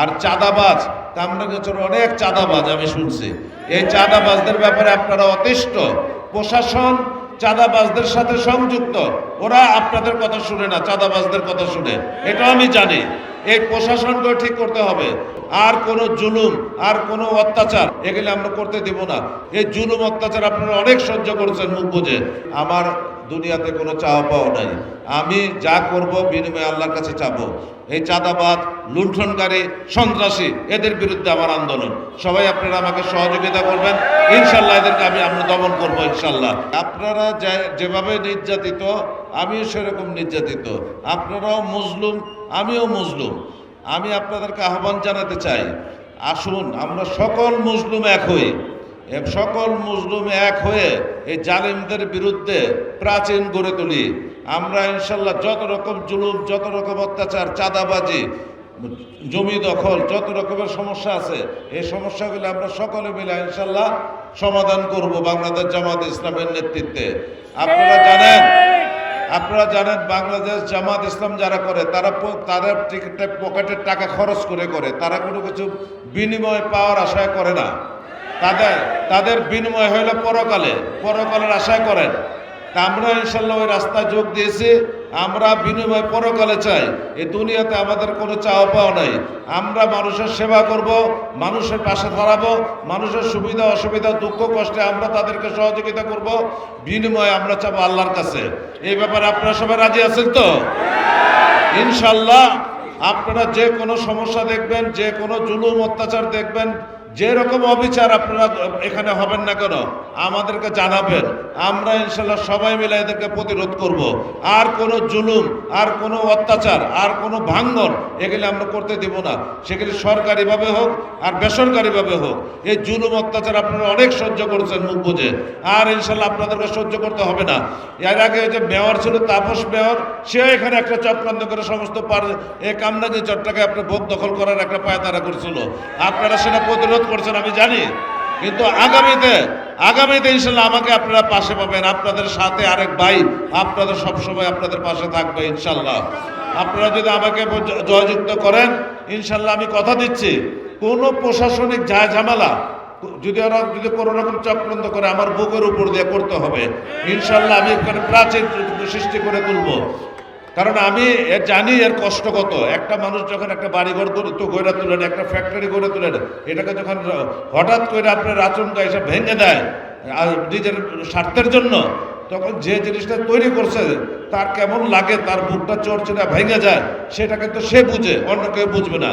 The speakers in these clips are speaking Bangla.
আর চাঁদাবাজ কামরাঙ্গেচর অনেক চাঁদাবাজ আমি শুনছি। এই চাঁদাবাজদের ব্যাপারে আপনারা অতিষ্ঠ, প্রশাসন চাঁদাবাজদের সাথে সংযুক্ত, ওরা আপনাদের কথা শুনে না, চাঁদাবাজদের কথা শুনে। এটাও আমি জানি, এই প্রশাসনকে ঠিক করতে হবে। আর কোনো জুলুম, আর কোনো অত্যাচার, এগুলো আমরা করতে দিব না। এই জুলুম, অত্যাচার আপনারা অনেক সহ্য করেছেন মুখ বুঝে আমার দুনিয়াতে কোনো চাওয়া পাওয়া নাই। আমি যা করব বিনিময়ে আল্লাহর কাছে চাবো। এই চাঁদাবাদ লুণ্ঠনকারী সন্ত্রাসী, এদের বিরুদ্ধে আমার আন্দোলন। সবাই আপনারা আমাকে সহযোগিতা করবেন। ইনশাল্লাহ এদেরকে আমি আমরা দমন করব, ইনশাল্লাহ। আপনারা যেভাবে নির্যাতিত, আমিও সেরকম নির্যাতিত। আপনারাও মজলুম আমিও মজলুম আমি আপনাদেরকে আহ্বান জানাতে চাই। আসুন, আমরা সকল মজলুম এক হই। সকল মুসলিম এক হয়ে এই জালিমদের বিরুদ্ধে প্রাচীন গড়ে তুলি। আমরা ইনশাল্লাহ যত রকম জুলুম যত রকম অত্যাচার চাঁদাবাজি জমি দখল যত রকমের সমস্যা আছে এই সমস্যাগুলো আমরা সকলে মিলে ইনশাল্লাহ সমাধান করব বাংলাদেশ জামাত ইসলামের নেতৃত্বে। আপনারা জানেন আপনারা জানেন বাংলাদেশ জামাত ইসলাম যারা করে তারা তাদের পকেটের টাকা খরচ করে করে তারা কোনো কিছু বিনিময় পাওয়ার আশায় করে না। তাদের তাদের বিনিময় হইল পরকালে। পরকালের আশায় করেন। তা আমরা ইনশাল্লাহ ওই রাস্তায় যোগ দিয়েছি। আমরা বিনিময় পরকালে চাই। এ দুনিয়াতে আমাদের কোনো চাওয়া পাওয়া নাই। আমরা মানুষের সেবা করব, মানুষের পাশে দাঁড়াবো, মানুষের সুবিধা, অসুবিধা, দুঃখ, কষ্টে আমরা তাদেরকে সহযোগিতা করব। বিনিময়ে আমরা চাবো আল্লাহর কাছে। এই ব্যাপারে আপনারা সবাই রাজি আছেন তো? ইনশাল্লাহ আপনারা যে কোনো সমস্যা দেখবেন, যে কোনো জুলুম, অত্যাচার দেখবেন যে রকম অবিচার আপনারা এখানে হবেন না কেন, আমাদেরকে জানাবেন। আমরা ইনশাল্লাহ সবাই মিলে এদেরকে প্রতিরোধ করব। আর কোনো জুলুম, আর কোনো অত্যাচার, আর কোনো ভাঙ্গন এগুলি আমরা করতে দিব না। সেগুলি সরকারিভাবে হোক আর বেসরকারিভাবে হোক। এই জুলুম, অত্যাচার আপনারা অনেক সহ্য করেছেন মুখ বুঝে আর ইনশাল্লাহ আপনাদেরকে সহ্য করতে হবে না। এর আগে যে মেয়র ছিল, তাপস মেয়র সে এখানে একটা চক্রান্ত করে সমস্ত পার এই কামনাগি চট্টাকে আপনার ভোগ দখল করার একটা পায়তারা করছিল। আপনারা সেটা প্রতিরোধ করছেন, আমি জানি। কিন্তু আগামীতে আগামীতে ইনশাল্লাহ আমাকে আপনারা পাশে পাবেন। আপনাদের সাথে আরেক ভাই আপনাদের সবসময় আপনাদের পাশে থাকবে ইনশাল্লাহ। আপনারা যদি আমাকে জয়যুক্ত করেন, ইনশাল্লাহ আমি কথা দিচ্ছি। কোনো প্রশাসনিক ঝায় ঝামেলা, যদি ওরা যদি কোনো রকম চক্রান্ত করে, আমার বুকের উপর দিয়ে করতে হবে। ইনশাল্লাহ আমি এখানে প্রাচীন সৃষ্টি করে তুলবো। কারণ আমি জানি এর কষ্ট কত। একটা মানুষ যখন একটা বাড়িঘর তো গড়ে তোলেন একটা ফ্যাক্টরি গড়ে তোলেন এটাকে যখন হঠাৎ করে আপনার আচমকা এসে ভেঙে দেয়, আর নিজের স্বার্থের জন্য, তখন যে জিনিসটা তৈরি করছে, তার কেমন লাগে, তার বুকটা চড়চড়া ভেঙে যায়, সেটা কিন্তু সে বুঝে, অন্য কেউ বুঝবে না।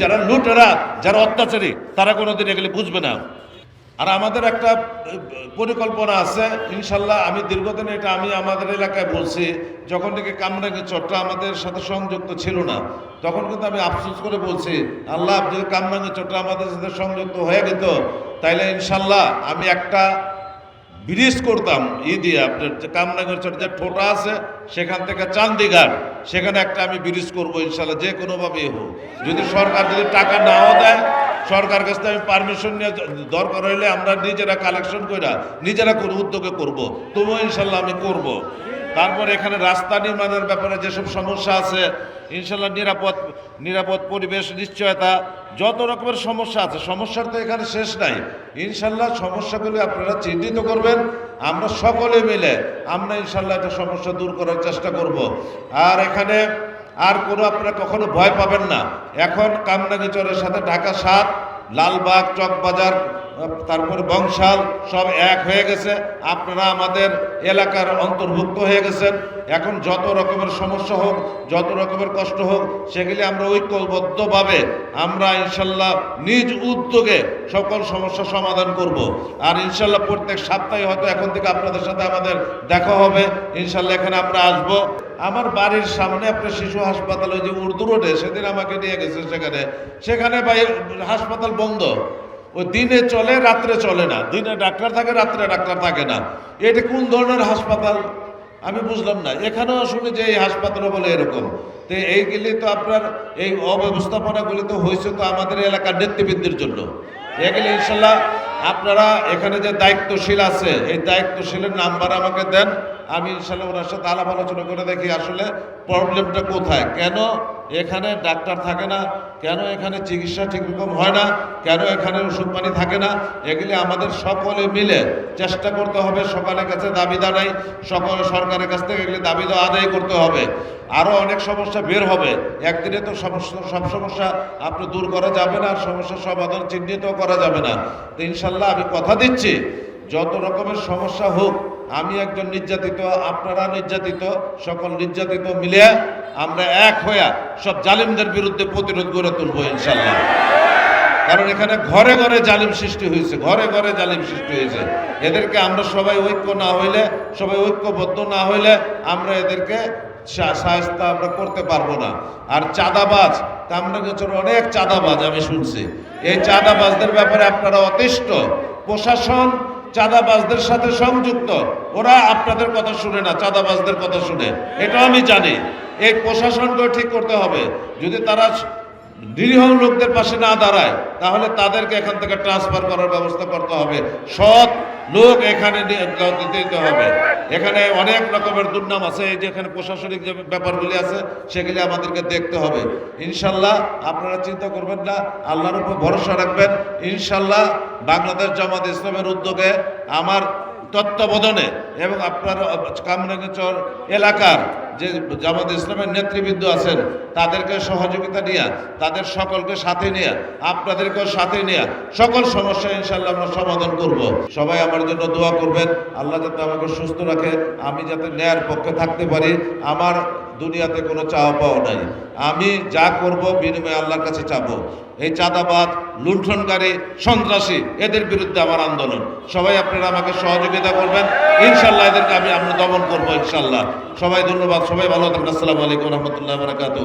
যারা লুটেরা, যারা অত্যাচারী, তারা কোনোদিন এগুলি বুঝবে না। আর আমাদের একটা পরিকল্পনা আছে, ইনশাল্লাহ আমি দীর্ঘদিন এটা আমি আমাদের এলাকায় বলছি, যখন থেকে কামরাঙ্গি চট্টা আমাদের সাথে সংযুক্ত ছিল না, তখন কিন্তু আমি আফসোস করে বলছি, আল্লাহ যদি কামরাঙ্গি চট্টা আমাদের সাথে সংযুক্ত হয়ে গেত, তাইলে ইনশাল্লাহ আমি একটা ব্রিজ করতাম, ই দিয়ে আপনার যে কামরাঙ্গের চট্টা যে ঠোঁটা আছে, সেখান থেকে চান্দিঘাট, সেখানে একটা আমি ব্রিজ করব ইনশাল্লাহ, যে কোনোভাবেই হোক। যদি সরকার যদি টাকা নাও দেয় সরকার কাছ থেকে আমি পারমিশন নিয়ে দরকার হইলে আমরা নিজেরা কালেকশন করে নিজেরা কোনো উদ্যোগে করব। তবুও ইনশাল্লাহ আমি করব। তারপর এখানে রাস্তা নির্মাণের ব্যাপারে যেসব সমস্যা আছে, ইনশাল্লাহ নিরাপদ নিরাপদ পরিবেশ, নিশ্চয়তা, যত রকমের সমস্যা আছে, সমস্যার তো এখানে শেষ নাই। ইনশাল্লাহ সমস্যাগুলি আপনারা চিহ্নিত করবেন। আমরা সকলে মিলে আমরা ইনশাল্লাহ একটা সমস্যা দূর করার চেষ্টা করব। আর এখানে আর কোনো আপনারা কখনো ভয় পাবেন না। এখন কামরাঙ্গিচরের সাথে ঢাকা সাত, লালবাগ, চকবাজার, তারপর বংশাল সব এক হয়ে গেছে। আপনারা আমাদের এলাকার অন্তর্ভুক্ত হয়ে গেছেন। এখন যত রকমের সমস্যা হোক, যত রকমের কষ্ট হোক, সেগুলি আমরা ঐক্যবদ্ধভাবে আমরা ইনশাল্লাহ নিজ উদ্যোগে সকল সমস্যা সমাধান করব। আর ইনশাল্লাহ প্রত্যেক সপ্তাহে হয়তো এখন থেকে আপনাদের সাথে আমাদের দেখা হবে। ইনশাল্লাহ এখানে আমরা আসব। আমার বাড়ির সামনে একটা শিশু হাসপাতাল ওই যে উর্দু রোডে, সেদিন আমাকে নিয়ে গেছে সেখানে। সেখানে ভাই, হাসপাতাল বন্ধ। ওই দিনে চলে, রাত্রে চলে না। দিনে ডাক্তার থাকে, রাত্রে ডাক্তার থাকে না। এটা কোন ধরনের হাসপাতাল? আমি বুঝলাম না। এখানেও শুনি যে এই হাসপাতালে বলে এরকম। তো এইগুলি তো আপনার, এই অব্যবস্থাপনাগুলি তো হয়েছে তো আমাদের এলাকার নেতৃবৃন্দের জন্য। এগুলি ইনশাল্লাহ আপনারা এখানে যে দায়িত্বশীল আছে, এই দায়িত্বশীলের নাম্বার আমাকে দেন, আমি ইনশাল্লাহ ওনার সাথে আলাপ আলোচনা করে দেখি আসলে প্রবলেমটা কোথায়। কেন এখানে ডাক্তার থাকে না? কেন এখানে চিকিৎসা ঠিক রকম হয় না? কেন এখানে ওষুধ পানি থাকে না? এগুলি আমাদের সকলে মিলে চেষ্টা করতে হবে, সকালের কাছে দাবি দাঁড়াই সকল সরকারের কাছ থেকে এগুলি দাবি আদায় করতে হবে। আরও অনেক সমস্যা বের হবে। একদিনে তো সমস্যা সব সমস্যা আপনি দূর করা যাবে না, আর সমস্যার সমাধান চিহ্নিত করা যাবে না। তো ইনশাল্লাহ আমি কথা দিচ্ছি, যত রকমের সমস্যা হোক, আমি একজন নির্যাতিত, আপনারা নির্যাতিত, সকল নির্যাতিত মিলে আমরা এক হইয়া সব জালিমদের বিরুদ্ধে প্রতিরোধ গড়ে তুলবো ইনশাল্লাহ কারণ এখানে ঘরে ঘরে জালিম সৃষ্টি হয়েছে, ঘরে ঘরে জালিম সৃষ্টি হয়েছে। এদেরকে আমরা সবাই ঐক্য না হইলে, সবাই ঐক্যবদ্ধ না হইলে আমরা এদেরকে সাহায্য আমরা করতে পারব না। আর চাঁদাবাজ কামরাঙ্গেশ্বর অনেক চাঁদাবাজ আমি শুনছি। এই চাঁদাবাজদের ব্যাপারে আপনারা অতিষ্ঠ। প্রশাসন চাঁদাবাজদের সাথে সংযুক্ত। ওরা আপনাদের কথা শুনে না, চাঁদাবাজদের কথা শুনে। এটা আমি জানি। এই প্রশাসনকে ঠিক করতে হবে। যদি তারা নিরীহ লোকদের পাশে না দাঁড়ায় তাহলে তাদেরকে এখান থেকে ট্রান্সফার করার ব্যবস্থা করতে হবে। সৎ লোক এখানে দিতে হবে। এখানে অনেক রকমের দুর্নাম আছে, এই যে এখানে প্রশাসনিক যে ব্যাপারগুলি আছে, সেগুলি আমাদেরকে দেখতে হবে। ইনশাল্লাহ আপনারা চিন্তা করবেন না, আল্লাহর উপর ভরসা রাখবেন। ইনশাল্লাহ বাংলাদেশ জামাত ইসলামের উদ্যোগে আমার তত্ত্বাবধানে এবং আপনার কামরাঙ্গচর এলাকার যে জামাত ইসলামের নেতৃবৃন্দ আছেন, তাদেরকে সহযোগিতা নিয়ে, তাদের সকলকে সাথে নিয়ে আপনাদেরকেও সাথে নিয়ে সকল সমস্যা ইনশাল্লাহ আমরা সমাধান করব। সবাই আমার জন্য দোয়া করবেন। আল্লাহ যাতে আমাকে সুস্থ রাখে। আমি যাতে ন্যায়ের পক্ষে থাকতে পারি। আমার দুনিয়াতে কোনো চাওয়া পাওয়া নাই। আমি যা করব বিনিময়ে আল্লাহর কাছে চাবো। এই চাঁদাবাদ, লুণ্ঠনকারী, সন্ত্রাসী, এদের বিরুদ্ধে আমার আন্দোলন। সবাই আপনারা আমাকে সহযোগিতা করবেন। ইনশাল্লাহ এদেরকে আমি আমরা দমন করব ইনশাল্লাহ সবাই ধন্যবাদ। সবাই ভালো থাকবেন আসসালামু আলাইকুম রহমতুল্লাহ বারাকাতু